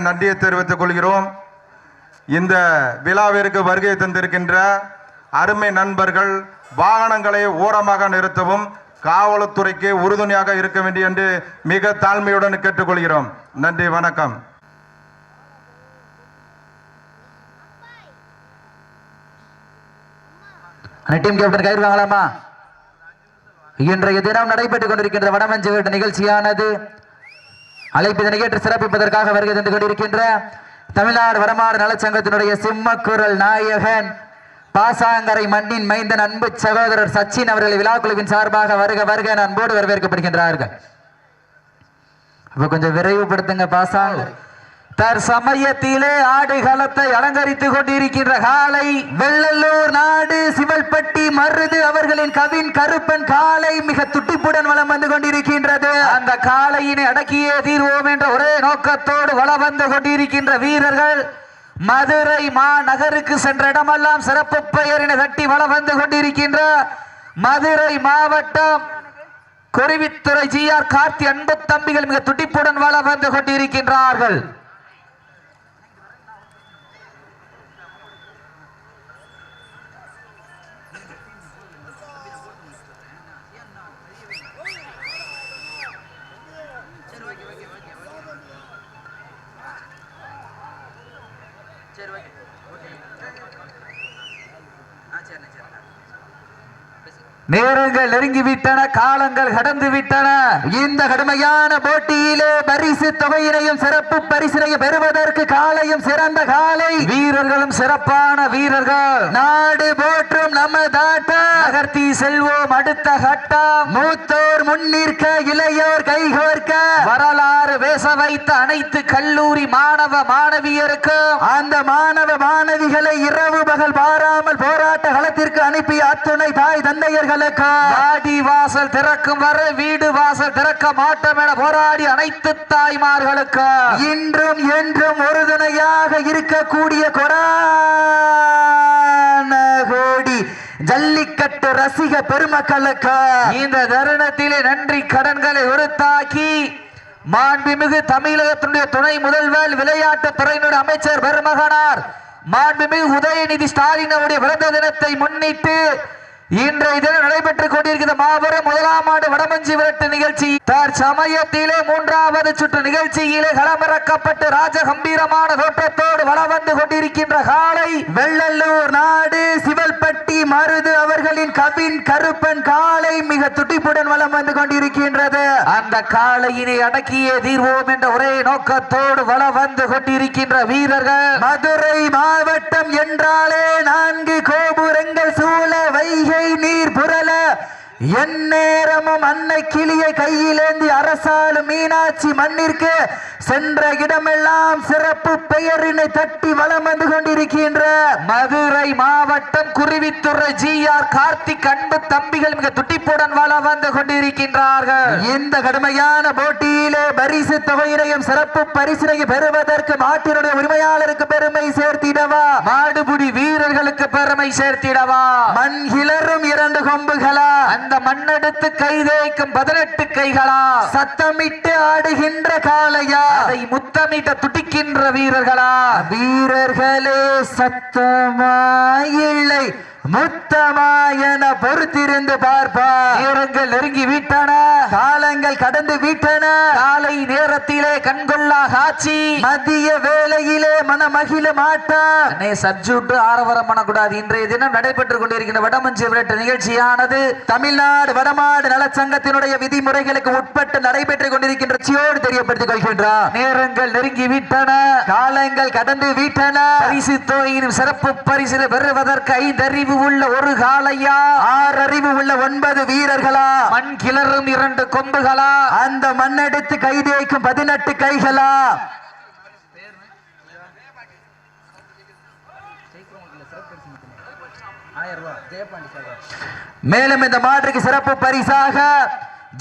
நன்றியை தெரிவித்துக் கொள்கிறோம். இந்த விழாவிற்கு வருகை தந்திருக்கின்ற அருமை நண்பர்கள் வாகனங்களை ஓரமாக நிறுத்தவும் காவல்துறைக்கு உறுதுணையாக இருக்க வேண்டும் என்று மிக தாழ்மையுடன் கேட்டுக்கொள்கிறோம். நன்றி வணக்கம். டீம் கேப்டன் கயிறு வாங்கலாமா? இன்றைய தினம் நடைபெற்றுக் கொண்டிருக்கின்ற வடமஞ்சு வீட்டு நிகழ்ச்சியானது அழைப்பிதனை ஏற்று சிறப்பிப்பதற்காக வருகை தந்து கொண்டிருக்கின்ற தமிழ்நாடு வரமாறு நலச்சங்கத்தினுடைய சிம்மக்குரல் நாயகன் பாசாங்கரை மண்ணின் மைந்தன் அன்பு சகோதரர் சச்சின் அவர்களை விழாக்குழுவின் சார்பாக வருக வருக அன்போடு வரவேற்கப்படுகின்றார்கள். அப்ப கொஞ்சம் விரைவுபடுத்துங்க பாசாங்கரை தற்சமயத்திலே ஆடுகளத்தை அலங்கரித்துக் கொண்டிருக்கின்ற காலை வெள்ளலூர் நாடு சிவல்பட்டி மருது அவர்களின் கவின் கருப்பன் காலை மிக துட்டிப்புடன் வளம் வந்து கொண்டிருக்கின்றது. அந்த காளையினை அடக்கியே தீர்வோம் என்ற ஒரே நோக்கத்தோடு வளம் வந்து கொண்டிருக்கின்ற வீரர்கள் மதுரை மாநகருக்கு சென்ற இடமெல்லாம் சிறப்பு பெயரினை தட்டி வளம் வந்து கொண்டிருக்கின்ற மதுரை மாவட்டம் குருவித்துறை ஜி ஆர் கார்த்தி அன்பு தம்பிகள் மிக துடிப்புடன் வளம் வந்து கொண்டிருக்கின்றார்கள். நேரங்கள் நெருங்கி விட்டன காலங்கள் கடந்து விட்டன இந்த கடுமையான போட்டியிலே பரிசு தொகையினையும் சிறப்பு பரிசினையும் பெறுவதற்கு காலையும் சிறந்த காலை. வீரர்களும் சிறப்பான வீரர்கள். நாடு போற்றும் நம்ம தாட்ட நகர்த்தி செல்வோம் அடுத்த மூத்தோர் முன்னிற்க இளையோர் கைகோர்க்க. வரலாறு பேச வைத்த அனைத்து கல்லூரி மாணவ மாணவியருக்கும் அந்த மாணவ மாணவிகளை இரவு பகல் பாராமல் போராட்ட களத்திற்கு அனுப்பிய அத்துணை தாய் தந்தையர்களுக்கு வாடி வாசல் திறக்கும் வரை வீடு வாசல் திறக்க மாட்டோம் என போராடி அனைத்து தாய்மார்களுக்கு இன்றும் என்றும் உறுதுணையாக இருக்கக்கூடிய கோடி. ஜல்லிக்கட்டு ரசிக பெருமக்களுக்கு இந்த தருணத்திலே நன்றி கடன்களை உறுத்தாக்கி மாண்புமிகு தமிழகத்தினுடைய துணை முதல்வர் விளையாட்டு துறையினுடைய அமைச்சர் பெருமகனார் மாண்புமிகு உதயநிதி ஸ்டாலின் அவருடைய பிறந்த தினத்தை முன்னிட்டு இன்றைய தினம் நடைபெற்றுக் கொண்டிருக்கிற மாபெரும் முதலாம் ஆண்டு வடமஞ்சி விரட்டு நிகழ்ச்சி. தற்சமயத்திலே மூன்றாவது சுற்று நிகழ்ச்சியிலே களமிறக்கப்பட்டு ராஜ கம்பீரமான தோட்டத்தோடு வளம் வந்து கொண்டிருக்கின்ற காலை வெள்ளல்லூர் நாடு சிவல்பட்டி மருது அவர்களின் கவின் கருப்பன் காலை மிக துடிப்புடன் வளம் வந்து கொண்டிருக்கின்றது. அந்த காலையினை அடக்கியே தீர்வோம் என்ற ஒரே நோக்கத்தோடு வளம் வந்து கொண்டிருக்கின்ற வீரர்கள். மதுரை மாவட்டம் என்றாலே நான்கு கோபுரங்கள் சூழ வைகை இசை நீர் புரள எந்நேரமும் அன்னை கிளியை கையிலேந்தி அரசாலு மீனாட்சி மண்ணிற்கு சென்ற இடமெல்லாம் சிறப்பு பெயரினை தட்டி வளம் வந்து கொண்டிருக்கின்ற மதுரை மாவட்டம் குருவித்துறை ஜி ஆர் கார்த்திக் அன்பு தம்பிகள் மிக துட்டிப்புடன் வளம் வந்து கொண்டிருக்கின்றார்கள். இந்த கடுமையான போட்டியிலே பரிசு தொகையினையும் சிறப்பு பரிசினையும் பெறுவதற்கு மாட்டினுடைய உரிமையாளருக்கு பெருமை சேர்த்திடவா? மாடுபுடி வீரர்களுக்கு பெருமை சேர்த்திடவா? மண் கிளறும் இரண்டு கொம்புகளா? அந்த மண்ணெடுத்து கைதேய்க்கும் பதினெட்டு கைகளா? சத்தமிட்டு ஆடுகின்ற காளையா? அதை முத்தமிட்ட துடிக்கின்ற வீரர்களா? வீரர்களே சத்தமா இல்லை முத்தமா என பொறுத்திருந்து பார்ப்பா. நேரங்கள் நெருங்கி விட்டன. காலங்கள் கடந்து விட்டன. காலை நேரத்திலே கண்கொள்ளா காட்சி. மதிய வேளையிலே மனமகிழ மாட்டான் அண்ணே சப்ஜூட்டு ஆரவாரம் பண்ணக்கூடாது. இன்றைய தினம் நடைபெற்றுக் கொண்டிருக்கின்ற வடமஞ்சு விரட்டு நிகழ்ச்சியானது தமிழ்நாடு வடமாடு நலச்சங்கத்தினுடைய விதிமுறைகளுக்கு உட்பட்டு நடைபெற்றுக் கொண்டிருக்கின்ற சியோடு தெரியப்படுத்திக் கொள்கின்றார். நேரங்கள் நெருங்கி விட்டன. காலங்கள் கடந்து விட்டன. பரிசு தொகையினும் சிறப்பு பரிசு பெறுவதற்கு ஐந்தறிவு உள்ள ஒரு காளையா? ஆறு அறிவு உள்ள ஒன்பது வீரர்களா? மண் கிளறும் இரண்டு கொம்புகளா? அந்த மண்ணெடுத்து கைதேய்க்கும் பதினெட்டு கைகளா? மேலும் இந்த மாற்றுக்கு சிறப்பு பரிசாக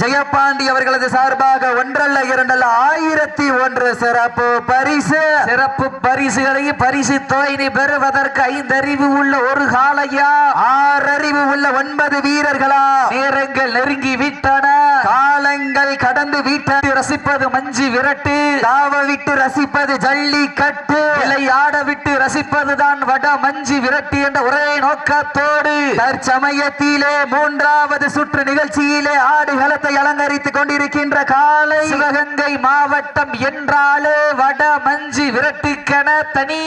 ஜெயபாண்டி அவர்களது சார்பாக ஒன்றல்ல இரண்டல்ல ஆயிரத்தி ஒன்று சிறப்பு பரிசு. சிறப்பு பரிசுகளையும் பரிசு தொகையினை பெறுவதற்கு ஐந்தறிவு உள்ள ஒரு காலையா ஆறறிவு உள்ள ஒன்பது வீரர்களா? நேரங்கள் நெருங்கி விட்டன. காலங்கள் கடந்து வீட்டை ரசிப்பது மஞ்சு விரட்டு. தாவ விட்டு ரசிப்பது ஜல்லிக்கட்டு. விளையாட விட்டு ரசிப்பதுதான் வட மஞ்சு விரட்டு என்ற ஒரே நோக்கத்தோடு. தற்சமயத்திலே மூன்றாவது சுற்று நிகழ்ச்சியிலே ஆடுகளத்தை அலங்கரித்துக் கொண்டிருக்கின்ற காலை சிவகங்கை மாவட்டம் என்றாலே வட மஞ்சு விரட்டுக்கென தனி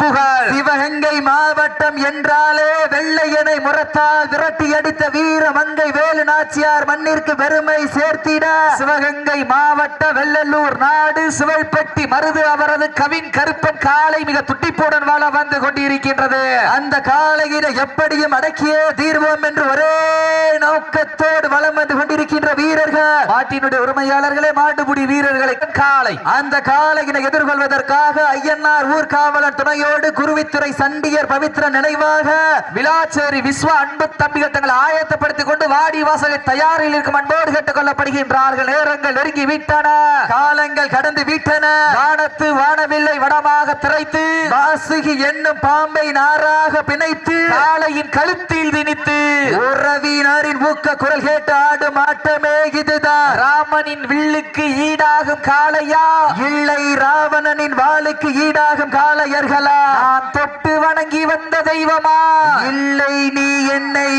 புகழ். சிவகங்கை மாவட்டம் என்றாலே வெள்ளையனை முரத்தால் விரட்டி அடித்த வீர மங்கை வேலு நாச்சியார் மண்ணிற்கு பெருமை சேர்த்திட. சிவகங்கை மாவட்ட வெள்ளலூர் நாடு சிவல்பட்டி மருது அவரது கவின் கருப்பன் காலை மிக துட்டிப்புடன் வாழ வந்து கொண்டிருக்கின்றது. அந்த காலையில எப்படியும் அடக்கியே தீர்வோம் என்று ஒரே நோக்கத்தோடு வலம் வந்து கொண்டிருக்கின்ற வீரர்கள். மாட்டினுடைய உரிமையாளர்களே மாட்டுப்புடி வீரர்களை காலை. அந்த காலையினை எதிர்கொள்வதற்காக ஐயன்னார் ஊர்காவலர் துணையோடு குருவித்துறை சண்டியர் பவித்ர நினைவாக விழாச்சேரி விஸ்வ அன்பு தம்பிகள் தங்களை ஆயத்தப்படுத்திக் கொண்டு வாடி வாசலை தயாரில் இருக்கும் அன்போடு கேட்டுக் கொள்ளப்படுகின்றார்கள். நேரங்கள் நெருங்கி விட்டன. காலங்கள் கடந்து விட்டன. வானத்து வானவில்லை வடமாக திரைத்து வாசுகி என்னும் பாம்பை நாராக பிணைத்து காலையின் கழுத்தில் திணித்து. உறவினரின் ஊக்க குரல் கேட்டு மாட்ட ஆட்டமே இதுதான் ராமனின் வில்லுக்கு ஈடாகும் காளையா? இல்லை ராவணனின் வாளுக்கு ஈடாகும் காளையர்களா? நான் தொட்டு வணங்கி வந்த தெய்வமா? இல்லை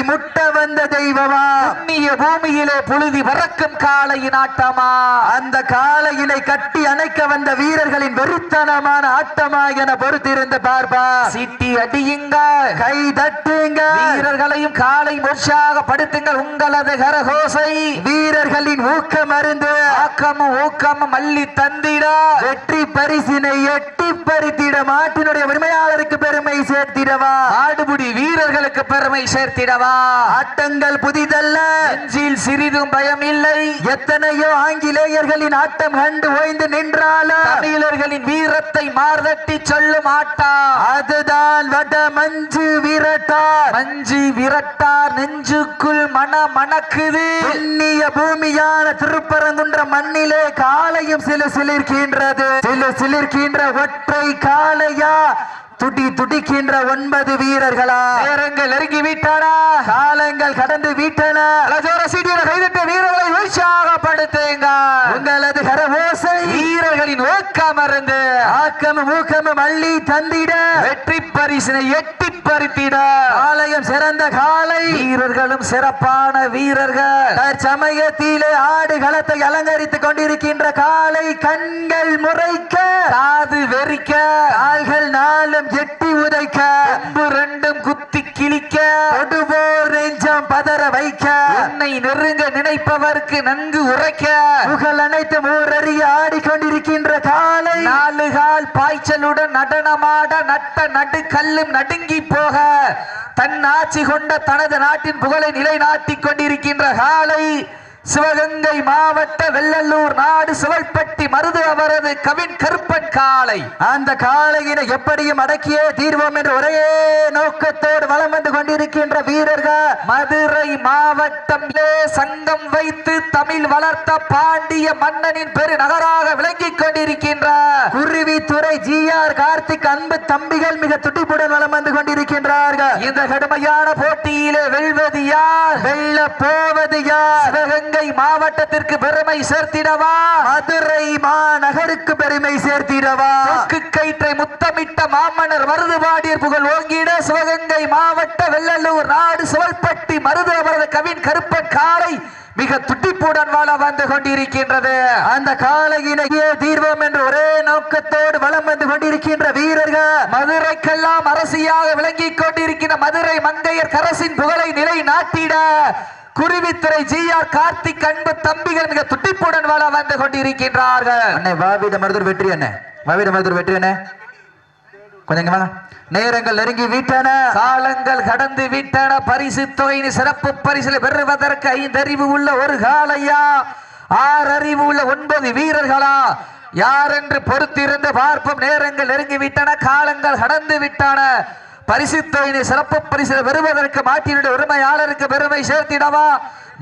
முட்ட வந்த தெய்வமா? புண்ணிய பூமியிலே புழுதி பறக்கும் காளையின் ஆட்டமா? அந்த காளையினை கட்டி அணைக்க வந்த வீரர்களின் வெறித்தனமான ஆட்டமா என பொறுத்திருந்து பார்ப்பா. சிட்டி அடியுங்க. கை தட்டுங்க. வீரர்களையும் காலை உற்சாகப்படுத்துங்கள் உங்களது கரகோசை. வீரர்களின் ஊக்கம் அருந்து. ஆக்கமும் ஊக்கமும் மல்லி தந்திட. வெற்றி பரிசினை எட்டி பறித்திட. மாட்டினுடைய உரிமையாளருக்கு பெருமை சேர்த்திடவா? ஆடுபுடி வீரர்களுக்கு பெருமை சேர்த்திடவா? ஆட்டங்கள் புதிதல்ல. நெஞ்சில் சிறிதும் பயம் இல்லை எத்தனையோ ஆங்கிலேயர்களின் ஆட்டம் கண்டு ஓய்ந்து நின்றாலும் தமிழர்களின் வீரத்தை மார்தட்டி சொல்லும் ஆட்டா. அதுதான் வட மஞ்சு விரட்டார். மஞ்சு விரட்டார் நெஞ்சுக்குள் மன மணக்குது. புண்ணிய பூமியான திருப்பரங்குன்ற மண்ணிலே காலையும் சில சிலிர்க்கின்றது. சில சிலிர்க்கின்ற ஒற்றை காளையா? துடி துடிக்கின்ற ஒன்பது வீரர்களா? நேரங்கள் நெருங்கி விட்டானா காலங்கள் கடந்து விட்டன. கைதட்ட வீரர்களை உற்சாகப்படுத்துங்க. உங்களது கரவோசை வீரர்களின் ஊக்கம் இருந்து ஆக்கமும் ஊக்கமும் அள்ளி தந்திட. வெற்றி பரிசினை எட்டி பறித்திட. ஆலயம் சிறந்த காலை. வீரர்களும் சிறப்பான வீரர்கள். தற்சமயத்திலே ஆடு களத்தை அலங்கரித்துக் கொண்டிருக்கின்ற காலை கண்கள் முறைக்க. காது வெறிக்க. கால்கள் நாளும் எட்டி உதைக்க. ரெண்டும் குத்தி கிழிக்க. தொடுவோர் நெஞ்சம் பதற வைக்க. உன்னை நெருங்க நினைப்பவர்க்கு நன்கு உரைக்க. புகழ் அனைத்து ஊரறிய ஆடிக்கொண்டிருக்கின்ற காலை. நாலு கால் பாய்ச்சலுடன் நடனமாட நட்ட நடு கல்லும் நடுங்கி போக. தன் ஆட்சி கொண்ட தனது நாட்டின் புகழை நிலைநாட்டிக் கொண்டிருக்கின்ற காலை. சிவகங்கை மாவட்ட வெள்ளலூர் நாடு சிவல்பட்டி மருது அவரது கவின் கருப்பன் காளை. அந்த காளையினை எப்படியும் அடக்கியே தீர்வோம் என்று ஒரே நோக்கத்தோடு வலம் வந்து கொண்டிருக்கின்ற வீரர்கள் மதுரை மாவட்டம் சங்கம் வைத்து தமிழ் வளர்த்த பாண்டிய மன்னனின் பெரு நகராக விளங்கிக் கொண்டிருக்கின்ற குருவித்துறை ஜி ஆர் கார்த்திக் அன்பு தம்பிகள் மிக துடிப்புடன் வளம் வந்து கொண்டிருக்கின்றார்கள். இந்த கடுமையான போட்டியிலே வெல்வது யார்? வெல்ல போவது யார்? சிவகங்கை மாவட்டத்திற்கு பெருமை சேர்த்திடவா? மதுரை மாநகருக்கு பெருமை சேர்த்திடவா? கயிற்றை முத்தமிட்ட மாமன்னர் மருதுபாடியர் புகழ் ஓங்கிட சிவகங்கை மாவட்ட வெள்ளலூர் நாடு சிவல்பட்டி மருது அவரது கவின் கருப்பன் காலை மிக துட்டிப்புடன் வாழ வந்து கொண்டிருக்கின்றது. அந்த காளையினையே தீர்வோம் என்று ஒரே நோக்கத்தோடு வலம் வந்து கொண்டிருக்கின்ற வீரர்கள் மதுரைக்கெல்லாம் அரசியாக விளங்கிக் கொண்டிருக்கின்ற மதுரை மங்கையர் கரசின் புகழை நிலை நாட்டிட குருவித்துறை ஜி ஆர் கார்த்திக் அன்பு தம்பிகள் மிக துட்டிப்புடன் வாழ வந்து கொண்டிருக்கின்றார்கள். அண்ணே வாவிட மருதூர் வெற்றி அண்ணே. வாவிட மருதூர் வெற்றி அண்ணே. வாங்க. நேரங்கள் நெருங்கி விட்டன. காலங்கள் கடந்து விட்டன. பரிசு தொகையின் சிறப்பு பரிசில் பெறுவதற்கு ஐந்தறிவு உள்ள ஒரு காலையா? ஆறு அறிவு உள்ள ஒன்பது வீரர்களா? யார் என்று பொறுத்திருந்து பார்ப்போம். நேரங்கள் நெருங்கி விட்டன. காலங்கள் கடந்து விட்டன. பரிசு சிறப்பு பரிசில் பெறுவதற்கு மாட்டினுடைய உரிமையாளருக்கு பெருமை சேர்த்திடவா?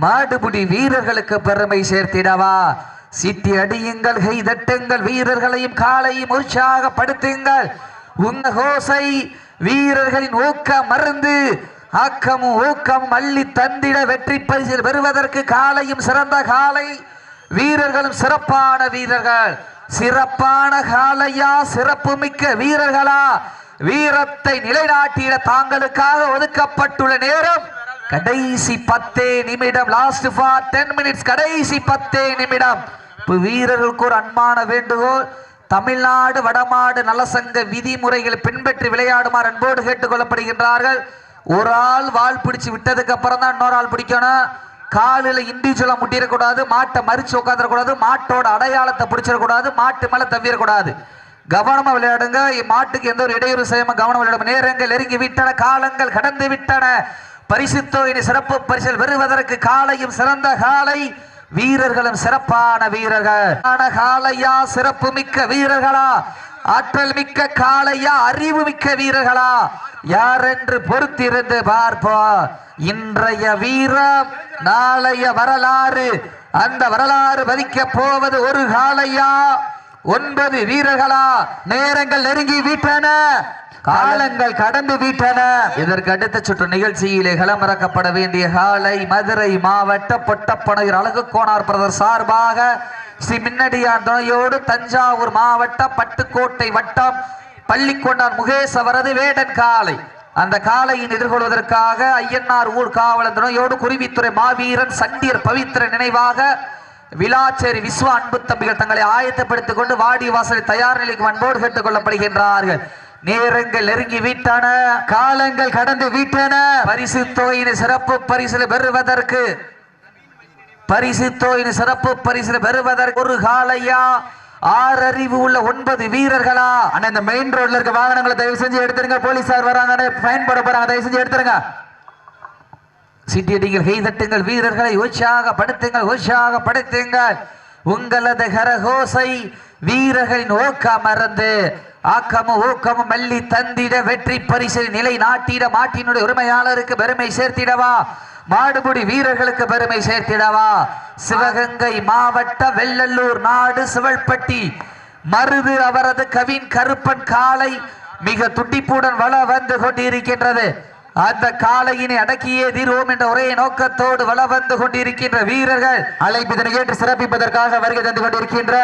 மாடுபிடி வீரர்களுக்கு பெருமை சேர்த்திடவா? சிட்டி அடியுங்கள் கை தட்டுங்கள் வீரர்களையும் காலையும் உற்சாகப்படுத்துங்கள். உங்க ஹோசை வீரர்களின் ஊக்க மருந்து ஆக்கமும் ஊக்கமும் அள்ளி தந்திட வெற்றி பரிசில் பெறுவதற்கு காலையும் சிறந்த காலை. வீரர்களும் சிறப்பான வீரர்கள். சிறப்பான காலையா? சிறப்பு மிக்க வீரர்களா? வீரத்தை நிலைநாட்டிட தாங்களுக்காக ஒதுக்கப்பட்டுள்ள நேரம் கடைசி பத்தே நிமிடம் லாஸ்ட் ஃபார் டென் மினிட்ஸ் கடைசி பத்தே நிமிடம். இப்போ வீரர்களுக்கு ஒரு அன்பான வேண்டுகோள் தமிழ்நாடு வடமாடு நலசங்க விதிமுறைகளை பின்பற்றி விளையாடுமாறு அன்போடு கேட்டுக்கொள்ளப்படுகின்றார்கள். ஒரு ஆள் வால் பிடிச்சு விட்டதுக்கு அப்புறம் தான் இன்னொரு ஆள் பிடிக்கணும். காலில் இண்டிவிஜுவலாக முட்டிடக்கூடாது மாட்டை மறிச்சு உட்காந்துடக்கூடாது மாட்டோட அடையாளத்தை பிடிச்சிடக்கூடாது மாட்டு மேலே தவிரக்கூடாது கவனமா விளையாடுங்க. மாட்டுக்கு எந்த ஒரு இடையூறு செய்யாம கவனம் விளையாடும் நேரங்கள் நெருங்கி விட்டன காலங்கள் கடந்து விட்டன. பரிசுத்தோயினி சிறப்பு பரிசில் பெறுவதற்கு காலையும் சிறந்த காலை. வீரர்களும் சிறப்பான வீரர்கள். காலையா சிறப்பு மிக்க வீரர்களா? ஆற்றல் மிக்க காலையா அறிவு மிக்க வீரர்களா? யார் என்று பொறுத்திருந்து பார்ப்போம். இன்றைய வீரம் நாளைய வரலாறு. அந்த வரலாறு பதிக்க போவது ஒரு காலையா? ஒன்பது வீரர்களா நேரங்கள் நெருங்கி விட்டன. காலங்கள் கடந்து விட்டன. இதற்கு அடுத்த சுற்று நிகழ்ச்சியிலே களமிறக்கப்பட வேண்டிய காலை மதுரை மாவட்ட பொட்டப்பனையூர் அழகு கோனார் பிரதர் சார்பாக ஸ்ரீ மின்னடியார் துணையோடு தஞ்சாவூர் மாவட்ட பட்டுக்கோட்டை வட்டம் பள்ளிக்கொண்டான் முகேஷ் அவரது வேடன் காலை. அந்த காலையின் எதிர்கொள்வதற்காக ஐயன்னார் ஊர் காவலர் துணையோடு குருவித்துறை மாவீரன் சண்டியர் பவித்திர நினைவாக விழாச்சேரி விஸ்வ அன்பு தம்பிகள் தங்களை ஆயத்தப்படுத்திக் கொண்டு வாடி வாசலில் தயார் நிலைக்கு அன்போடு கேட்டுக் கொள்ளப்படுகின்றார்கள். நேரங்கள் நெருங்கி விட்டன காலங்கள் கடந்து விட்டன. பரிசு தொகையின் சிறப்பு பரிசில் பெறுவதற்கு பரிசு தொகையின் சிறப்பு பரிசில் பெறுவதற்கு ஒரு காலையா ஆறறிவு உள்ள ஒன்பது வீரர்களா? அண்ணா இந்த மெயின் ரோட்ல இருக்க வாகனங்களை தயவு செஞ்சு எடுத்துருங்க. போலீசார் வராங்க பயன்பட போறாங்க. தயவு செஞ்சு எடுத்துருங்க. சிட்டியடிகள் கைதட்டுங்கள் வீரர்களை உற்சாகப்படுத்துங்கள் உற்சாகப்படுத்துங்கள் உங்களது கரகோசை வீரர்களின் ஓக்கம் மறந்து ஆக்கமும் ஊக்கமும் மல்லி தந்திட வெற்றி பரிசு நிலை நாட்டிட மாட்டினுடைய உரிமையாளருக்கு பெருமை சேர்த்திடவா? மாடுபுடி வீரர்களுக்கு பெருமை சேர்த்திடவா? சிவகங்கை மாவட்ட வெள்ளல்லூர் நாடு சிவல்பட்டி மருது அவரது கவின் கருப்பன் காலை மிக துடிப்புடன் வள வந்து கொண்டிருக்கின்றது. அந்த காலையினை அடக்கியே தீர்வோம் என்ற ஒரே நோக்கத்தோடு வள வந்து கொண்டிருக்கின்ற வீரர்கள் அழைப்பிதனை ஏற்று சிறப்பிப்பதற்காக வருகை தந்து கொண்டிருக்கின்ற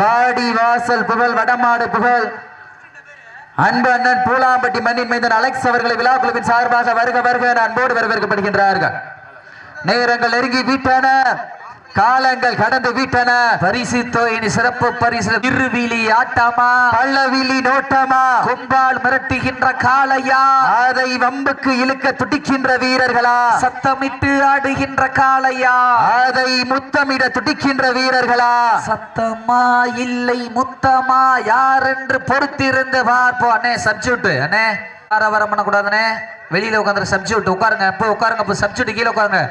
வாடி வாசல் புகழ் வடமாடு புகழ். அன்பு அண்ணன் பூலாம்பட்டி மண்ணின் மைந்தன் அலெக்ஸ் அவர்களை விழா குழுவின் சார்பாக வருக வருக அன்போடு வரவேற்கப்படுகின்றார்கள். நேரங்கள் நெருங்கி வீட்டான காலங்கள் கடந்து விட்டன. பரிசு தொகையின் சிறப்பு பரிசு இருவிழி ஆட்டமா? பள்ளவிழி நோட்டமா? கொம்பால் மிரட்டுகின்ற காளையா? அதை வம்புக்கு இழுக்க துடிக்கின்ற வீரர்களா? சத்தமிட்டு ஆடுகின்ற காளையா? அதை முத்தமிட துடிக்கின்ற வீரர்களா? சத்தமா இல்லை முத்தமா? யார் என்று பொறுத்திருந்து பார்ப்போம் அண்ணே சப்ஜூட்டு. அண்ணே வர வர பண்ணக்கூடாதுண்ணே வெளியில உட்காந்துரு சப்ஜூட் உட்காருங்க. இப்போ உட்காருங்க. இப்போ சப்ஜூட் கீழே உட்காருங்க.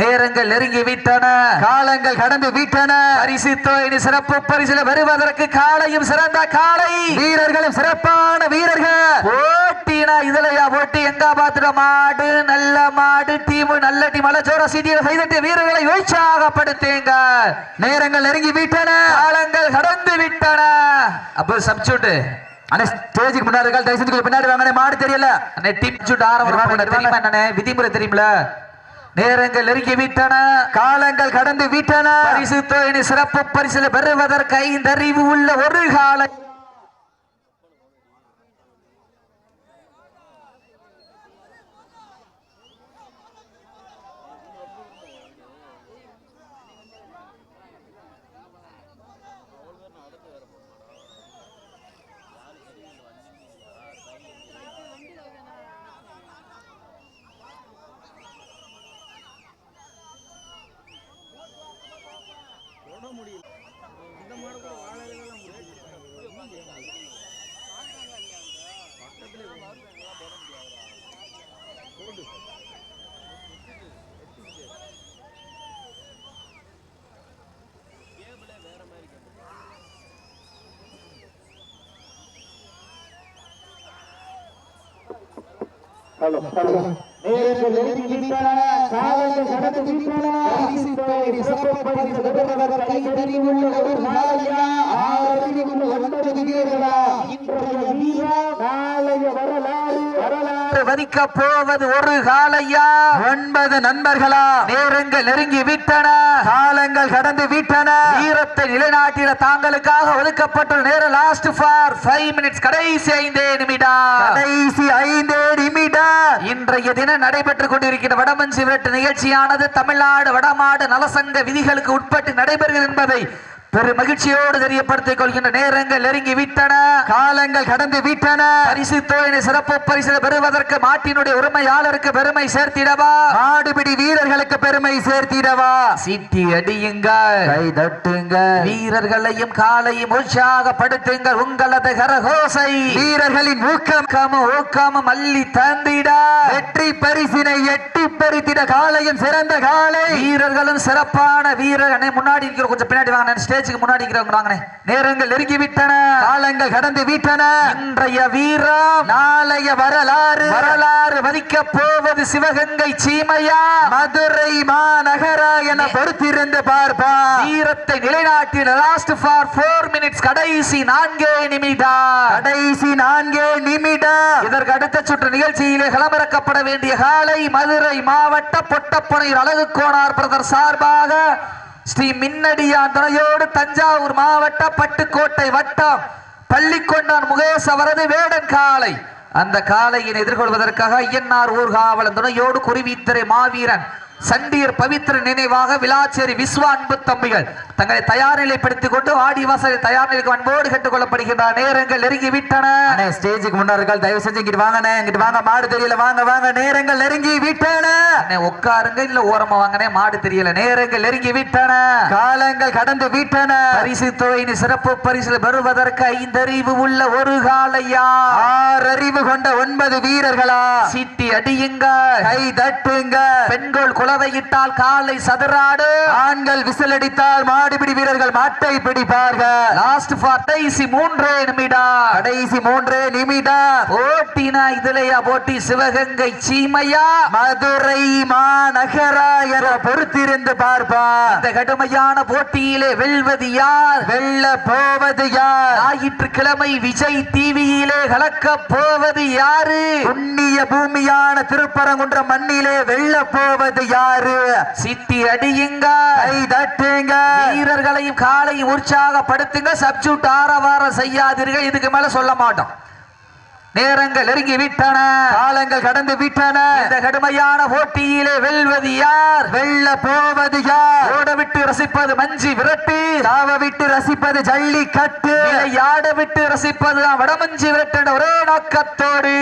நேரங்கள் நெருங்கி விட்டன. காலங்கள் கடந்து விட்டன. பரிசு தொகையின் சிறப்பு பரிசுல வருவதற்கு காலையும் சிறந்த காலை வீரர்களும் சிறப்பான வீரர்கள். போட்டினா இதுலயா போட்டி? எங்க பாத்துட்ட மாடு நல்ல மாடு டீம் நல்ல டீம். அலச்சோர சிட்டியில் கைதட்டிய வீரர்களை உற்சாகப்படுத்துங்க. நேரங்கள் நெருங்கி விட்டன. காலங்கள் கடந்து விட்டன. அப்போ சப்ஜூட் அண்ணே ஸ்டேஜுக்கு முன்னாடி தயவு செஞ்சு பின்னாடி வாங்க. மாடு தெரியல. அண்ணே டீம் சூட் ஆரம்பம். தெரியுமா என்னண்ணே விதிமுறை தெரியுமில நேரங்கள் நெருங்கி விட்டன. காலங்கள் கடந்து விட்டன. பரிசு சிறப்பு பரிசு பெறுவதற்கு ஐந்தறிவு உள்ள ஒரு காலம். ஹலோ. ஹலோ நேரத்தில் எழுதி விட்டான? காலையில் கடந்து விட்டான? வதிக்க போவது ஒரு காலையா? ஒன்பது நண்பர்களா? நேரங்கள் நெருங்கி விட்டன. காலங்கள் கடந்து விட்டன. வீரத்தை நிலைநாட்டிட தாங்களுக்காக ஒதுக்கப்பட்டுள்ள நேரம் லாஸ்ட் ஃபார் ஃபைவ் மினிட்ஸ் கடைசி ஐந்தே நிமிடம். கடைசி ஐந்தே நிமிடம். இன்றைய தினம் நடைபெற்றுக் கொண்டிருக்கிற வடமஞ்சி விரட்டு நிகழ்ச்சியானது தமிழ்நாடு வடமாடு நலசங்க விதிகளுக்கு உட்பட்டு நடைபெறுகிறது என்பதை பெரும் மகிழ்ச்சியோடு தெரியப்படுத்திக் கொள்கின்ற நேரங்கள் நெருங்கி விட்டன காலங்கள் கடந்து விட்டன. பரிசு தொழிலை சிறப்பு பரிசு பெறுவதற்கு மாட்டினுடைய உரிமையாளருக்கு பெருமை சேர்த்திடவா? மாடுபிடி வீரர்களுக்கு பெருமை சேர்த்திடவா? சீட்டி அடியுங்கள். கை தட்டுங்க வீரர்களையும் காலையும் உற்சாகப்படுத்துங்கள். உங்களது கரகோசை. வீரர்களின் ஊக்கம். ஊக்கமும் அள்ளி தந்திட. வெற்றி பரிசினை எட்டி பறித்திட காலையும் சிறந்த காலை. வீரர்களும் சிறப்பான வீரர் முன்னாடி இருக்கிற கொஞ்சம் பின்னாடி வாங்க. ஸ்டேஜுக்கு முன்னாடி இருக்கிறவங்க நேரங்கள் நெருங்கி விட்டன காலங்கள் கடந்து விட்டன. இன்றைய வீரம் நாளைய வரலாறு. வரலாறு வதிக்க போவது சிவகங்கை சீமையா? மதுரை மாநகரா என பொறுத்திருந்து பார்ப்பா வீரத்தை நிலைநாட்டின லாஸ்ட் ஃபார் ஃபோர் மினிட்ஸ் கடைசி நான்கே நிமிடம் கடைசி நான்கே நிமிடம் இதற்கு அடுத்த சுற்று நிகழ்ச்சியிலே களமிறக்கப்பட வேண்டிய காலை மதுரை மாவட்ட பொட்டப்பனையூர் அழகு கோனார் பிரதர் சார்பாக ஸ்ரீ மின்னடியான் துணையோடு தஞ்சாவூர் மாவட்ட பட்டுக்கோட்டை வட்டம் பள்ளிக்கொண்டான் முகேஷ் அவரது வேடன் காலை. அந்த காலையினை எதிர்கொள்வதற்காக ஐயன்னார் ஊர்காவலன் துணையோடு குருவித்திரை மாவீரன். சண்டியர் பவித்திர நினைவாக விளாச்சேரி விஸ்வ அன்பு தம்பிகள் தங்களை தயார் நிலைப்படுத்திக் கொண்டு வாடி வாசலில் தயார் நிலைக்கு அன்போடு கேட்டுக் கொள்ளப்படுகின்ற நேரங்கள் நெருங்கி விட்டன ஸ்டேஜுக்கு முன்னாடி தயவு செஞ்சு இங்கிட்டு வாங்கண்ணே இங்கிட்டு வாங்க மாடு தெரியல வாங்க வாங்க நேரங்கள் நெருங்கி விட்டன உட்காருங்க இல்ல ஓரமா வாங்கனே மாடு தெரியல நேரங்கள் நெருங்கி விட்டன காலங்கள் கடந்து விட்டன. பரிசு தொகையின் சிறப்பு பரிசு பெறுவதற்கு ஐந்தறிவு உள்ள ஒரு காலையா ஆறறிவு கொண்ட ஒன்பது வீரர்களா? சீட்டி அடியுங்க கை தட்டுங்க பெண்கள் குலவையிட்டால் காலை சதுராடு. ஆண்கள் விசிலடித்தால் மாடுபிடி வீரர்கள் மாட்டை பிடிப்பார்கள். லாஸ்ட் ஃபார் கடைசி மூன்றே நிமிடம் கடைசி மூன்று நிமிடம் போட்டினா இதுலயா? போட்டி சிவகங்கை சீமையா? மதுரை மாநகரா என பொறுத்திருந்து பார்ப்பார். இந்த கடுமையான போட்டியிலே வெல்வது யார்? வெல்ல போவது யார்? ஞாயிற்றுக்கிழமை விஜய் டிவியிலே கலக்க போவது யாரு? புண்ணிய பூமியான திருப்பரங்குன்ற மண்ணிலே வெல்ல போவது யாரு சிட்டி அடியுங்க. கை தட்டுங்க. வீரர்களையும் காலையும் உற்சாகப்படுத்துங்க. சப்ஜூட் ஆரவாரம் செய்யாதீர்கள். இதுக்கு மேல சொல்ல மாட்டோம். நேரங்கள் நெருங்கி விட்டன காலங்கள் கடந்து விட்டன. இந்த கடுமையான போட்டியிலே வெல்வது யார்? வெல்ல போவது யார்? ஓட விட்டு ரசிப்பது மஞ்சி விரட்டு. தாவ விட்டு ரசிப்பது ஜல்லிக்கட்டு. விளையாட விட்டு ரசிப்பது வடமஞ்சி விரட்டு ஒரே நோக்கத்தோடு.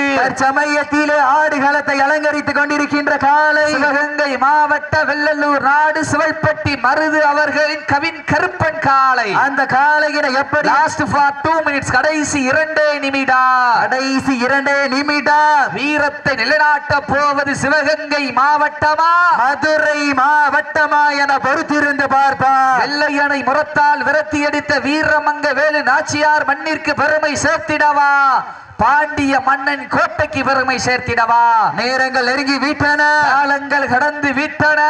சமயத்திலே ஆடுகளத்தை அலங்கரித்துக் கொண்டிருக்கின்ற காலை. சிவகங்கை மாவட்ட வெள்ளலூர் நாடு சிவல்பட்டி மருது அவர்களின் கவின் கருப்பன் காலை. அந்த காலையினை எப்படி? லாஸ்ட் ஃபார் டூ மினிட்ஸ் கடைசி இரண்டே நிமிடம். கடைசி இரண்டே நிமிடம். வீரத்தை நிலைநாட்ட போவது சிவகங்கை மாவட்டமா? மதுரை மாவட்டமா என பொறுத்திருந்து பார்ப்பார் வெள்ளையனை முரத்தால் விரட்டி அடித்த வீரமங்க வேலு நாச்சியார் மண்ணிற்கு பெருமை சேர்த்திடவா? பாண்டிய மன்னன் கோட்டைக்கு பெருமை சேர்த்திடவா? நேரங்கள் நெருங்கி விட்டன. காலங்கள் கடந்து விட்டன.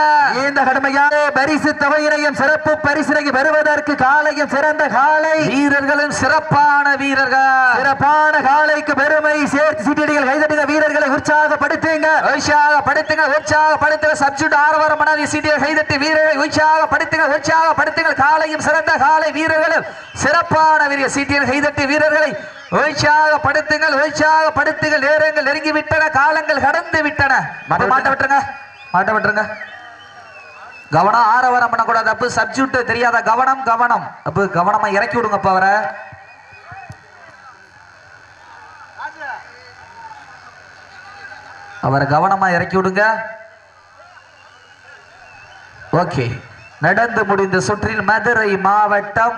இந்த கடுமையான பரிசு தொகையினையும் சிறப்பு பரிசினையும் பெறுவதற்கு காலையும் சிறந்த காலை. வீரர்களும் சிறப்பான வீரர்கள். சிறப்பான காலைக்கு பெருமை சேர்த்து சீட்டடிகள் கைதட்டுங்க வீரர்களை உற்சாகப்படுத்துங்க. உற்சாகப்படுத்துங்க உற்சாகப்படுத்துங்க. சப்ஜெக்ட் ஆரவாரம் பண்ணாதி சீட்டியை கைதட்டி வீரர்களை உற்சாகப்படுத்துங்க உற்சாகப்படுத்துங்கள். காலையும் சிறந்த காலை வீரர்களும் சிறப்பான வீரர் சீட்டியை கைதட்டி வீரர்களை உற்சாகப்படுத்துங்கள் உற்சாகப்படுத்துங்கள் நேரங்கள் நெருங்கி விட்டன காலங்கள் கடந்து விட்டன மாட்ட மாட்ட விட்டுருங்க மாட்ட விட்டுருங்க. கவனம் ஆரவாரம் பண்ணக்கூடாது. அப்ப சப்ஜூட் தெரியாத கவனம் கவனம். அப்ப கவனமா இறக்கி விடுங்கப்பா அவரை. அவரை கவனமா இறக்கி விடுங்க. ஓகே. நடந்து முடிந்த சுற்றில் மதுரை மாவட்டம்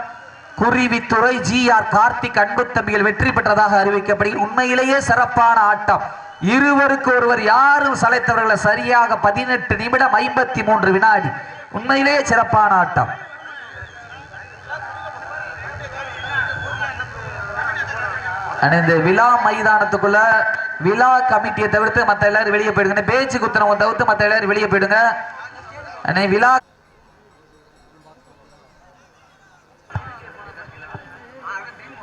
குருவித்துறை ஜி ஆர் கார்த்திக் அன்பு தம்பிகள் வெற்றி பெற்றதாக அறிவிக்கப்படுகிறது. உண்மையிலேயே சிறப்பான ஆட்டம். இருவருக்கு ஒருவர் யாரும் சளைத்தவர்களை சரியாக பதினெட்டு நிமிடம் ஐம்பத்தி மூன்று வினாடி. உண்மையிலேயே சிறப்பான ஆட்டம். இந்த விழா மைதானத்துக்குள்ள விழா கமிட்டியை தவிர்த்து மத்த எல்லாரும் வெளியே போயிடுங்க. பேச்சு குத்துறவங்க தவிர்த்து மத்த எல்லாரும் வெளியே போயிடுங்க. விழா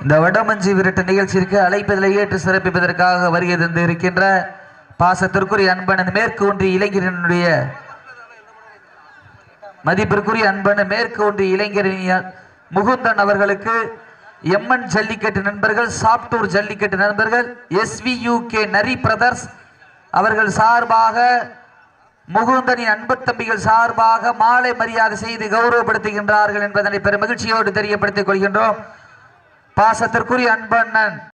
இந்த வடமஞ்சி விரட்டு நிகழ்ச்சிக்கு அழைப்பதில் ஏற்று சிறப்பிப்பதற்காக வருகை தந்து இருக்கின்ற பாசத்திற்குரிய அன்பனன் மேற்கு ஒன்றிய இளைஞரனுடைய மதிப்பிற்குரிய அன்பன் மேற்கு ஒன்றிய இளைஞரின் முகுந்தன் அவர்களுக்கு எம்என் ஜல்லிக்கட்டு நண்பர்கள் சாப்டூர் ஜல்லிக்கட்டு நண்பர்கள் எஸ்வியூ கே நரி பிரதர்ஸ் அவர்கள் சார்பாக முகுந்தனின் அன்பு தம்பிகள் சார்பாக மாலை மரியாதை செய்து கௌரவப்படுத்துகின்றார்கள் என்பதனை பெரும் மகிழ்ச்சியோடு தெரியப்படுத்திக் கொள்கின்றோம். பாசத்திற்குரிய அன்பண்ணன்